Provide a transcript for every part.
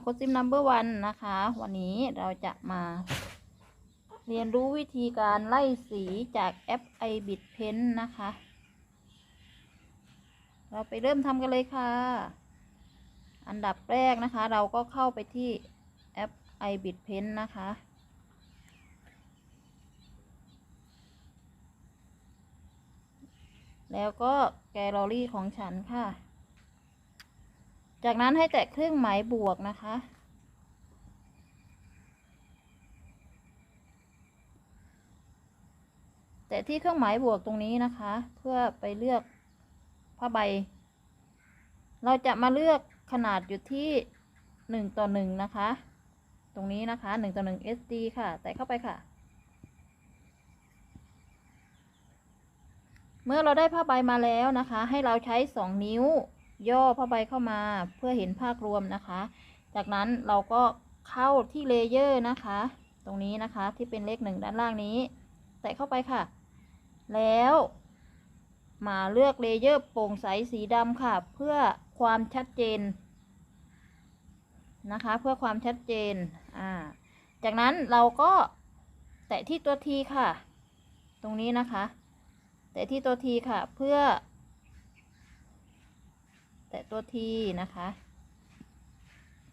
โคซิมนัมเบอร์วันนะคะ วันนี้เราจะมา เรียนรู้วิธีการไล่สีจากแอป i b i t Pen นะคะ เราไปเริ่มทำกันเลยค่ะ อันดับแรกนะคะ เราก็เข้าไปที่แอป i b i t Pen นะคะแล้วก็แกลเลอรี่ของฉันค่ะ จากนั้นให้แตะเครื่องหมายบวกนะคะ แตะที่เครื่องหมายบวกตรงนี้นะคะ เพื่อไปเลือกผ้าใบ เราจะมาเลือกขนาดอยู่ที่หนึ่งต่อหนึ่งนะคะ ตรงนี้นะคะหนึ่งต่อหนึ่ง SD ค่ะ แตะเข้าไปค่ะ เมื่อเราได้ผ้าใบมาแล้วนะคะ ให้เราใช้สองนิ้ว ย่อผ้าใบเข้ามาเพื่อเห็นภาพรวมนะคะ จากนั้นเราก็เข้าที่เลเยอร์นะคะ ตรงนี้นะคะที่เป็นเลขหนึ่งด้านล่างนี้ แตะเข้าไปค่ะ แล้วมาเลือกเลเยอร์โปร่งใสสีดำค่ะ เพื่อความชัดเจนนะคะ เพื่อความชัดเจนอ่าจากนั้นเราก็แตะที่ตัวทีค่ะ ตรงนี้นะคะ แตะที่ตัวทีค่ะ เพื่อ แตะตัวทีนะคะ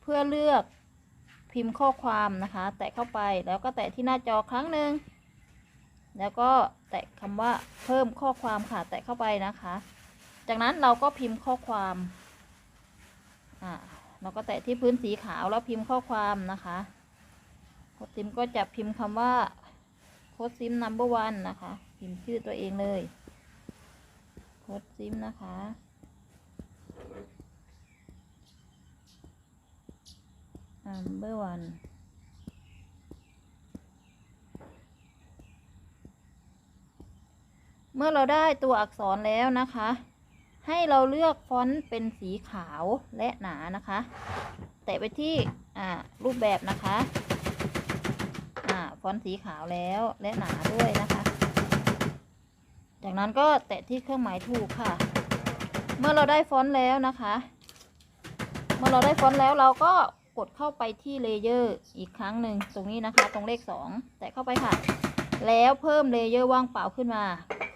เพื่อเลือกพิมพ์ข้อความนะคะ แตะเข้าไปแล้วก็แตะที่หน้าจอครั้งหนึ่งแล้วก็แตะคำว่าเพิ่มข้อความค่ะ แตะเข้าไปนะคะ จากนั้นเราก็พิมพ์ข้อความอ่าเราก็แตะที่พื้นสีขาวแล้วพิมพ์ข้อความนะคะโค้ดซิมก็จะพิมพ์คำว่าโค้ดซิม number one นะคะ พิมพ์ชื่อตัวเองเลยโค้ดซิมนะคะ number one เมื่อเราได้ตัวอักษรแล้วนะคะ ให้เราเลือกฟอนต์เป็นสีขาวและหนานะคะ แตะไปที่อ่ารูปแบบนะคะอ่าฟอนต์สีขาวแล้วและหนาด้วยนะคะ จากนั้นก็แตะที่เครื่องหมายถูกค่ะ เมื่อเราได้ฟอนต์แล้วนะคะ เมื่อเราได้ฟอนต์แล้วเราก็ กดเข้าไปที่เลเยอร์อีกครั้งหนึ่งตรงนี้นะคะ ตรงเลขสองแตะเข้าไปค่ะ แล้วเพิ่มเลเยอร์ว่างเปล่าขึ้นมา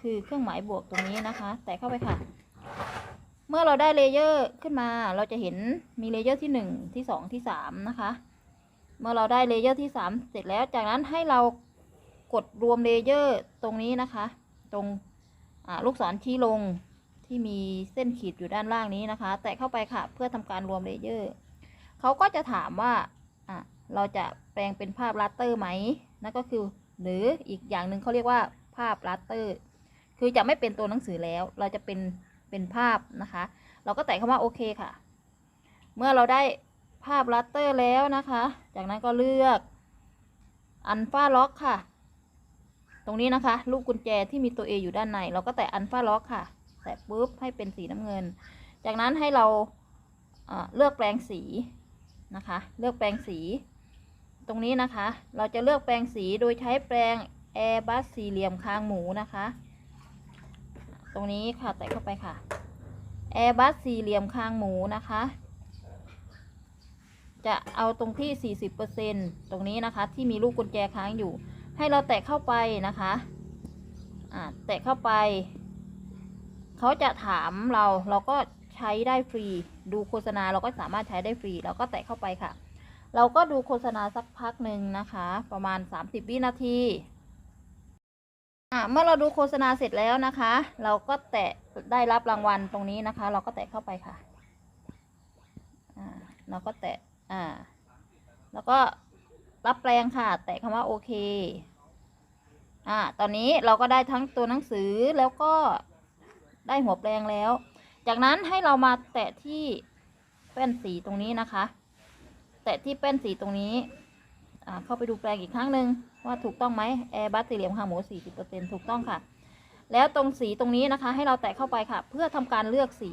คือเครื่องหมายบวกตรงนี้นะคะ แตะเข้าไปค่ะ เมื่อเราได้เลเยอร์ขึ้นมา เราจะเห็นมีเลเยอร์ที่หนึ่งที่สองที่สามนะคะ เมื่อเราได้เลเยอร์ที่สามเสร็จแล้วจากนั้นให้เรากดรวมเลเยอร์ตรงนี้นะคะ ตรงลูกศรชี้ลงที่มีเส้นขีดอยู่ด้านล่างนี้นะคะ แตะเข้าไปค่ะ เพื่อทำการรวมเลเยอร์ เขาก็จะถามว่าอะเราจะแปลงเป็นภาพลัตเตอร์ไหมนั่นก็คือ หรืออีกอย่างหนึ่งเขาเรียกว่าภาพลัตเตอร์ คือจะไม่เป็นตัวหนังสือแล้ว เราจะเป็นเป็นภาพนะคะ เราก็แตะคำว่าโอเคค่ะ เมื่อเราได้ภาพลัตเตอร์แล้วนะคะ จากนั้นก็เลือกอันฟาล็อกค่ะ ตรงนี้นะคะ ลูกกุญแจที่มีตัว A อยู่ด้านใน เราก็แตะอันฟาล็อกค่ะ แตะปุ๊บให้เป็นสีน้ำเงิน จากนั้นให้เราเลือกแปลงสี นะคะ เลือกแปลงสี ตรงนี้นะคะ เราจะเลือกแปลงสีโดยใช้แปลง Airbus สี่เหลี่ยมคางหมูนะคะ ตรงนี้ค่ะแตะเข้าไปค่ะ Airbus สี่เหลี่ยมคางหมูนะคะ จะเอาตรงที่ 40%ตรงนี้นะคะ ที่มีลูกกุญแจค้างอยู่ ให้เราแตะเข้าไปนะคะอ่าแตะเข้าไป เขาจะถามเราเราก็ใช้ได้ฟรี ดูโฆษณาเราก็สามารถใช้ได้ฟรีเราก็แตะเข้าไปค่ะ เราก็ดูโฆษณาสักพักหนึ่งนะคะ ประมาณ 30 วินาทีอะเมื่อเราดูโฆษณาเสร็จแล้วนะคะ เราก็แตะได้รับรางวัลตรงนี้นะคะ เราก็แตะเข้าไปค่ะอ่าเราก็แตะอ่า แล้วก็รับแปลงค่ะ แตะคำว่าโอเค อ่า ตอนนี้เราก็ได้ทั้งตัวหนังสือแล้วก็ได้หัวแปลงแล้ว จากนั้นให้เรามาแตะที่แป้นสีตรงนี้นะคะ แตะที่แป้นสีตรงนี้เข้าไปดูแปลงอีกครั้งหนึ่งว่าถูกต้องไหมแอร์บัสสี่เหลี่ยมคางหมูสี่สิบเปอร์เซ็นถูกต้องค่ะ แล้วตรงสีตรงนี้นะคะ ให้เราแตะเข้าไปค่ะ เพื่อทำการเลือกสี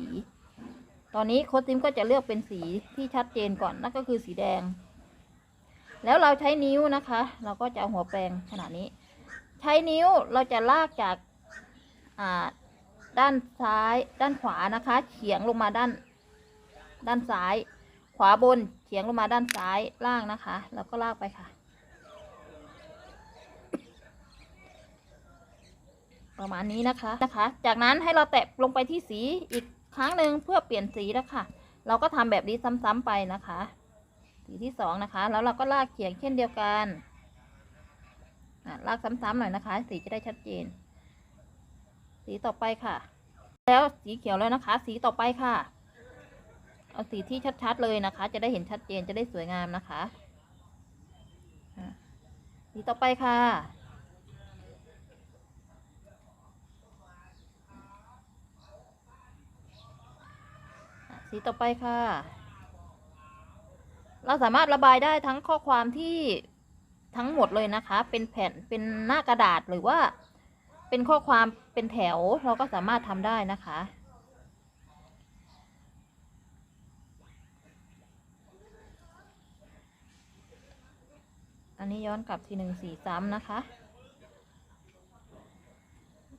ตอนนี้โค้ดซิมก็จะเลือกเป็นสีที่ชัดเจนก่อนนั่นก็คือสีแดง แล้วเราใช้นิ้วนะคะ เราก็จะเอาหัวแปลงขนาดนี้ ใช้นิ้วเราจะลากจากอ่า ด้านซ้าย ด้านขวานะคะ เฉียงลงมาด้าน ด้านซ้าย ขวาบนเฉียงลงมาด้านซ้ายล่างนะคะ แล้วก็ลากไปค่ะ ประมาณนี้นะคะนะคะ จากนั้นให้เราแตะลงไปที่สีอีกครั้งหนึ่งเพื่อเปลี่ยนสีแล้วค่ะ เราก็ทำแบบนี้ซ้ำๆไปนะคะ สีที่สองนะคะ แล้วเราก็ลากเขียงเช่นเดียวกันลากซ้ำๆหน่อยนะคะ สีจะได้ชัดเจน สีต่อไปค่ะ แล้วสีเขียวแล้วนะคะ สีต่อไปค่ะ เอาสีที่ชัดๆเลยนะคะ จะได้เห็นชัดเจนจะได้สวยงามนะคะ สีต่อไปค่ะ สีต่อไปค่ะ เราสามารถระบายได้ทั้งข้อความที่ทั้งหมดเลยนะคะ เป็นแผ่นเป็นหน้ากระดาษหรือว่า เป็นข้อความเป็นแถวเราก็สามารถทำได้นะคะ อันนี้ย้อนกลับทีหนึ่งสีซ้ำนะคะ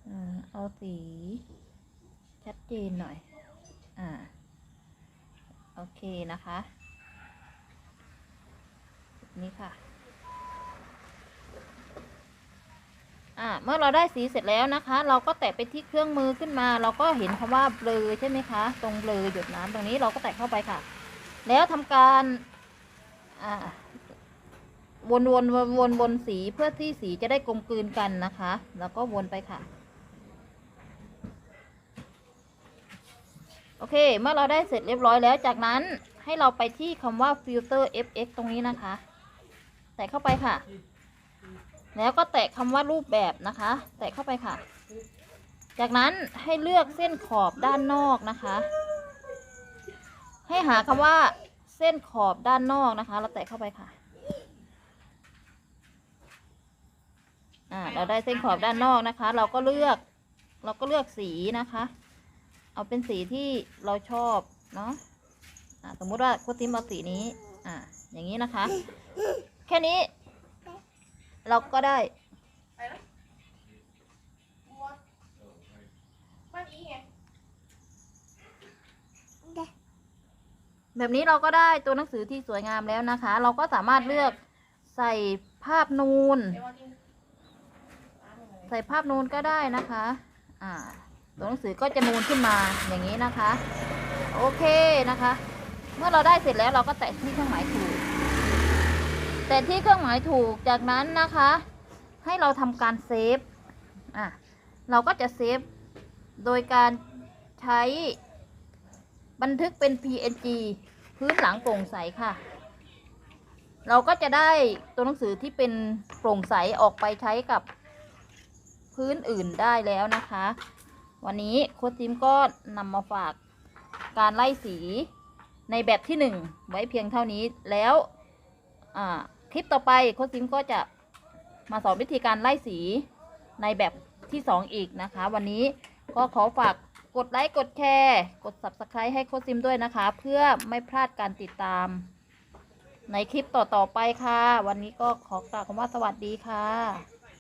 อเอาสีชัดเจนหน่อย อ่า โอเคนะคะ นี่ค่ะ อ่าเมื่อเราได้สีเสร็จแล้วนะคะ เราก็แตะไปที่เครื่องมือขึ้นมา เราก็เห็นคำว่าเบลอใช่ไหมคะ ตรงเบลอหยดน้ำตรงนี้เราก็แตะเข้าไปค่ะ แล้วทำการอ่าวนวนวนวนวนสีเพื่อที่สีจะได้กลมกลืนกันนะคะ แล้วก็วนไปค่ะ โอเค เมื่อเราได้เสร็จเรียบร้อยแล้ว จากนั้นให้เราไปที่คำว่า filter fx ตรงนี้นะคะแตะเข้าไปค่ะ แล้วก็แตะคำว่ารูปแบบนะคะ แตะเข้าไปค่ะ จากนั้นให้เลือกเส้นขอบด้านนอกนะคะ ให้หาคำว่าเส้นขอบด้านนอกนะคะ เราแตะเข้าไปค่ะอ่าเราได้เส้นขอบด้านนอกนะคะ เราก็เลือก เราก็เลือกสีนะคะ เอาเป็นสีที่เราชอบเนาะอ่าสมมุติว่าโคติมเอาสีนี้ อ่า อย่างนี้นะคะ แค่นี้ เราก็ได้ ไปไหมบัวบ้านนี้ไงแบบนี้เราก็ได้ตัวหนังสือที่สวยงามแล้วนะคะ เราก็สามารถเลือกใส่ภาพนูนเดี๋ยววันนี้ใส่ภาพนูนก็ได้นะคะ อ่า ตัวหนังสือก็จะนูนขึ้นมาอย่างนี้นะคะ โอเคนะคะ เมื่อเราได้เสร็จแล้วเราก็แตะที่เครื่องหมายถูก แต่ที่เครื่องหมายถูกจากนั้นนะคะ ให้เราทำการเซฟอะเราก็จะเซฟโดยการใช้บันทึกเป็น PNG พื้นหลังโปร่งใสค่ะ เราก็จะได้ตัวหนังสือที่เป็นโปร่งใสออกไปใช้กับพื้นอื่นได้แล้วนะคะ วันนี้โค้ชจิมก็นำมาฝากการไล่สีในแบบที่หนึ่งไว้เพียงเท่านี้แล้ว อ่า คลิปต่อไปโค้ชซิมก็จะมาสอนวิธีการไล่สีในแบบที่สองอีกนะคะ วันนี้ก็ขอฝากกดไลค์กดแชร์กด subscribe ให้โค้ชซิมด้วยนะคะ เพื่อไม่พลาดการติดตาม ในคลิปต่อ ๆ ไปค่ะ วันนี้ก็ขอกล่าวคำว่าสวัสดีค่ะ